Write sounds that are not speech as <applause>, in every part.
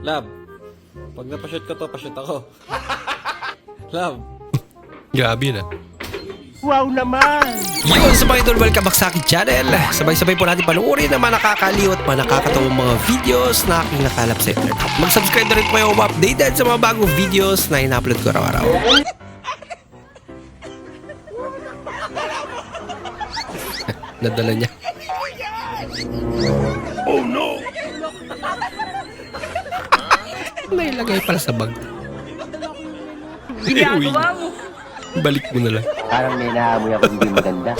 Lab, pag napashoot ko to, pashoot ako. <laughs> Lab, Grabe na. Wow naman! Yun sa mga idol, welcome back sa aking channel. Sabay-sabay po natin panuorin ang mga nakakaliw at mga nakakatawang mga videos na aking nakalap sa internet. Mag-subscribe na rin po kayo updated sa mga bagong videos na ina-upload ko araw-araw. <laughs> Nadala niya. Oh no! Nailagay pala sa bag. Ginagawa mo! Balik mo na lang. Parang may naamoy ako hindi maganda.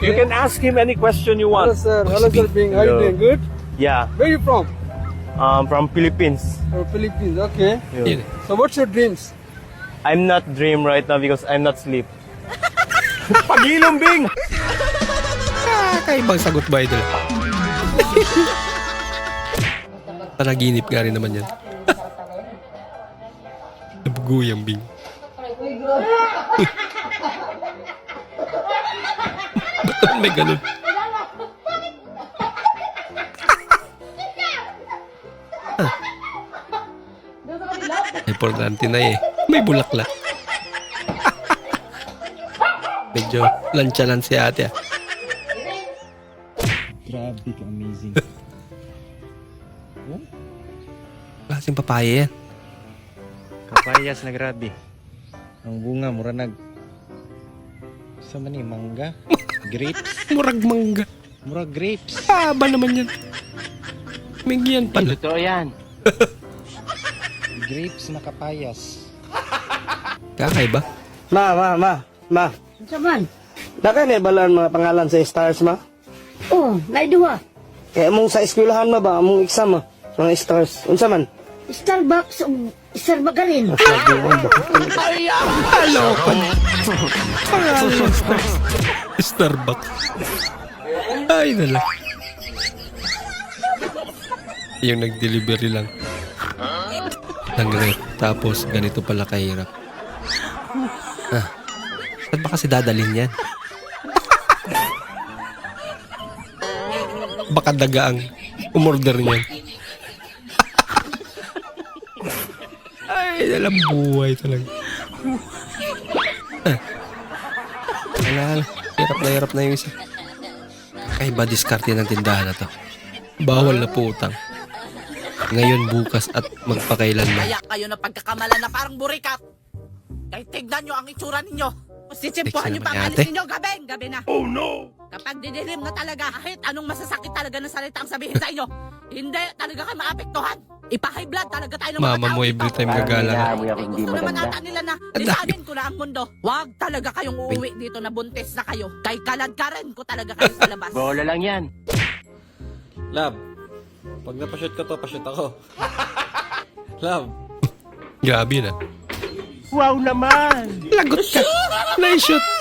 You can ask him any question you Hello want. sir, hello sir Bing, how you Hello. doing? Good? Yeah, Where you from? um, from Philippines. From Philippines, okay. Yun. So what's your dreams? I'm not dream right now because I'm not sleep. <laughs> Pagilom, Bing! Ah, kaibang sagot ba idol? <laughs> Panaginip nga rin naman yan. Nabuguyang bing. Ba't may ganun? Importante na eh. May bulaklak. Medyo lansyalan si ate ah. Grabe amazing. Klaseng papaya yan. Kapayas na grabe. Ang bunga, mura nag... Sa man ni mangga? Grapes? <laughs> Murag mangga. Mura grapes. Haba naman yan. Mingyan pala. Totoo yan. <laughs> Grapes na kapayas. Kakaiba. Ma, ma, ma, ma. Saman? Daka ni balan mga pangalan sa stars ma? Oh, naiduha. Kaya mong sa eskwelahan ma ba, among exam ma, mga stars. Unsa man? Starbucks o Starbucks rin. Hello. Pangalan Star- Starbucks. Ay, nala. Yung nag-delivery lang. Ng rep. Tapos, ganito pala kahirap. Ah, saan ba kasi dadalhin yan? Baka daga ang umorder niyan. Ay, alam buhay talaga. Ah. Wala, wala. Hirap na hirap na yung isa. Kaiba diskarte ng tindahan na to. Bawal na po utang. Ngayon, bukas at magpakailanman. Kaya kayo na pagkakamalan na parang burikat. Kaya tignan nyo ang itsura ninyo. Sitsimpuhan Text nyo pa naman ang ni alis ate. ninyo gabi. Gabi na. Oh no! Kapag didilim na talaga, kahit anong masasakit talaga na salita ang sabihin sa inyo, hindi talaga kayo maapektuhan. Ipa-high blood talaga tayo ng mga Mama tao mo dito. every time may gagala ka. naamoy ako hindi Gusto naman maganda. ata nila na Ang lisanin ko na ang mundo. Huwag talaga kayong uuwi dito na buntis na kayo. Kay kalad ka rin ko talaga kayo sa labas. <laughs> Bola lang yan. Lab, pag napashoot ko to, pashoot ako. <laughs> Lab, Grabe na. Wow naman! Lagot ka. Na-shoot. <laughs>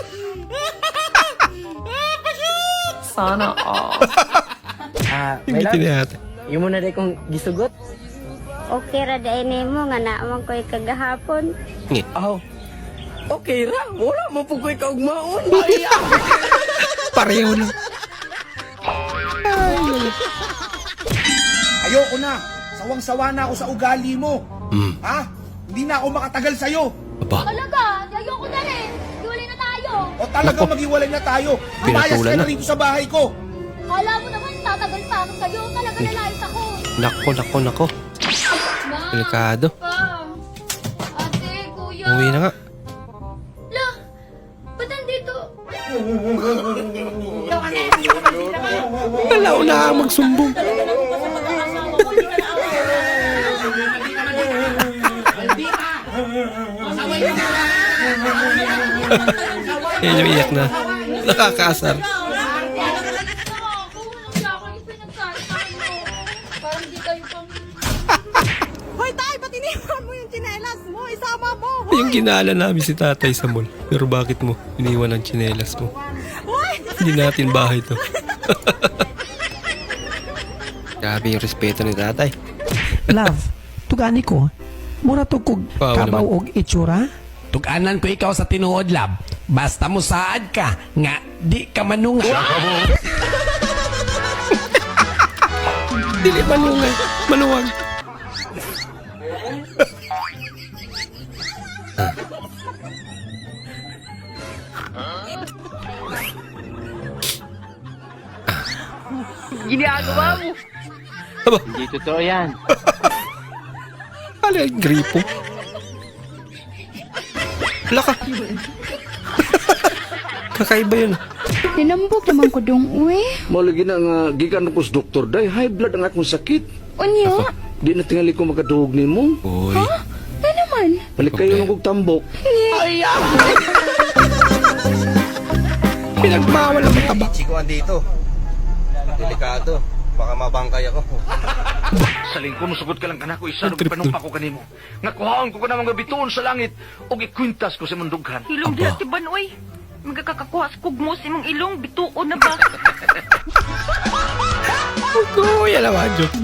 Ah, Yung ngiti ni ate. Yung muna rin kong gisugot. Okay ra da mo nga naamang ko'y kagahapon. Oh. Okay ra, wala mo po ko'y kaugmaon. <laughs> Pareho lang. Ayoko na. Sawang-sawa na ako sa ugali mo. Hmm. Ha? Hindi na ako makatagal sa'yo. Aba, Talaga, ayoko na rin. Hiwalay na tayo. O talaga Nako. maghiwalay na tayo. Pinatulan ka na na. rito sa bahay ko. Kala mo naman tatagal pa ako sa'yo. Talaga nalayas ako. nako, nako, nako. Ma, Delikado. pa. Ate, kuya. Uwi na nga. La, ba't nandito? Wala na magsumbong. Yan yung iyak na. Nakakaasar. Yung chinelas mo? Isama mo! Yung ginala namin si tatay sa mall. Pero bakit mo iniwan ang tsinelas mo? Hindi natin bahay to. <laughs> Grabe yung respeto ni tatay. Love, tugani ko. Mura to kog Wow, kabaw og itsura. Tuganan ko ikaw sa tinuod lab. Basta mo saad ka, nga di ka manunga. <laughs> Dili manungay. Manuwag. Ginagawa mo. Aba, Hindi totoo yan. <laughs> yung gripo? Wala ka. <laughs> Kakaiba yun. Tinambok naman ko dong, uy. Malagi na nga, gikan ko sa doktor day, high blood ang akong sakit. Unya? Di na tingali ko makadugog ni mo. Uy. Ano naman? Balik kayo ng kong tambok. Pinagbawal ang mataba. Chiko andito. Delikado. Baka mabangkay ako. Saling ko, musugot ka lang kanako, isa trip to. ko kanimo. Nga kuhaon ko ka namang gabitoon sa langit, o ikwintas ko sa mundughan. Ilong di ati ban, uy. Magkakakuha sa kugmos imong ilong, bituon na ba? Uy, alam mo, joke.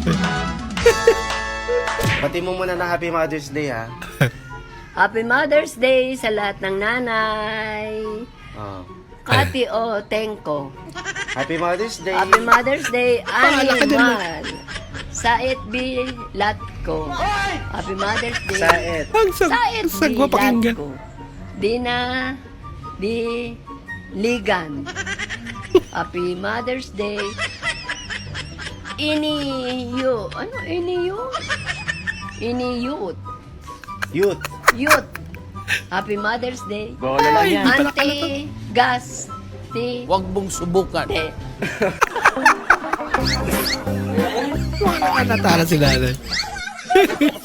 Pati mo muna na Happy Mother's Day ha. <laughs> Happy Mother's Day sa lahat ng nanay. Oh. Kati o Tengko. Happy Mother's Day. Happy Mother's Day, Animal. Sait B. Latko. Happy Mother's Day. Saet. Ang sag Sait B. sagwa pakinggan. Latko. Dina Di Ligan. Happy Mother's Day. Iniyo. Ano iniyo? Iniyut. Youth. Youth. Happy Mother's Day. Bola lang yan. Auntie Gas. Ti. Huwag mong subukan. Te. Natala si nanay. <laughs>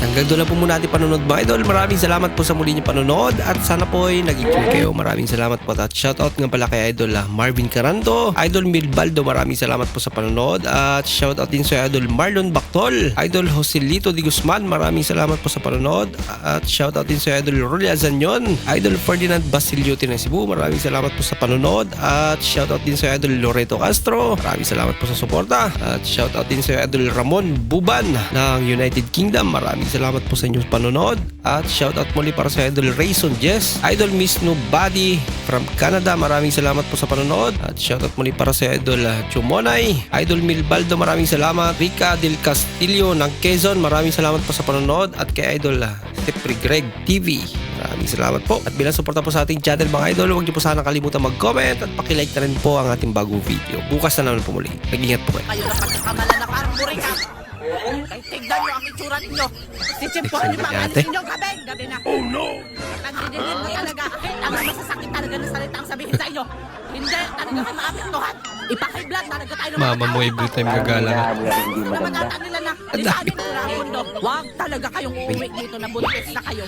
Hanggang doon na po muna ating panonood mga idol. Maraming salamat po sa muli niyo panonood at sana po ay nag-enjoy kayo. Maraming salamat po at shoutout nga pala kay idol ah, Marvin Caranto, idol Milbaldo. Maraming salamat po sa panonood at shoutout din sa idol Marlon Bactol, idol Joselito Di Guzman. Maraming salamat po sa panonood at shoutout din sa idol Rolly Azanyon, idol Ferdinand Basilio ng Cebu. Maraming salamat po sa panonood at shoutout din sa idol Loreto Castro. Maraming salamat po sa suporta at shoutout din sa idol Ramon Buban ng United Kingdom. Maraming salamat po sa inyong panonood at shoutout muli para sa idol Rayson Jess, idol Miss Nobody from Canada. Maraming salamat po sa panonood at shoutout muli para sa idol uh, Chumonay, idol Milbaldo. Maraming salamat. Rica Del Castillo ng Quezon. Maraming salamat po sa panonood at kay idol uh, Sipri Greg TV. Maraming salamat po. At bilang suporta po sa ating channel mga idol, huwag niyo po sana kalimutan mag-comment at pakilike na rin po ang ating bagong video. Bukas na naman po muli. Nag-ingat po kayo. Kaya tignan nyo ang itsura ninyo. Sitsimpuhan nyo Ate. alis ninyo gabi. Gabi na. Oh no! Nagdidilim na talaga. Ang masasakit talaga na salita ang sabihin sa inyo. Hindi, talaga kayo maapektuhan. Ipakiblat talaga tayo ng mga Mama mo tao. every time gagala ka. Hindi Naman maganda. nila na, lisanin ko na ang mundo. Huwag talaga kayong uuwi dito na buntis na kayo.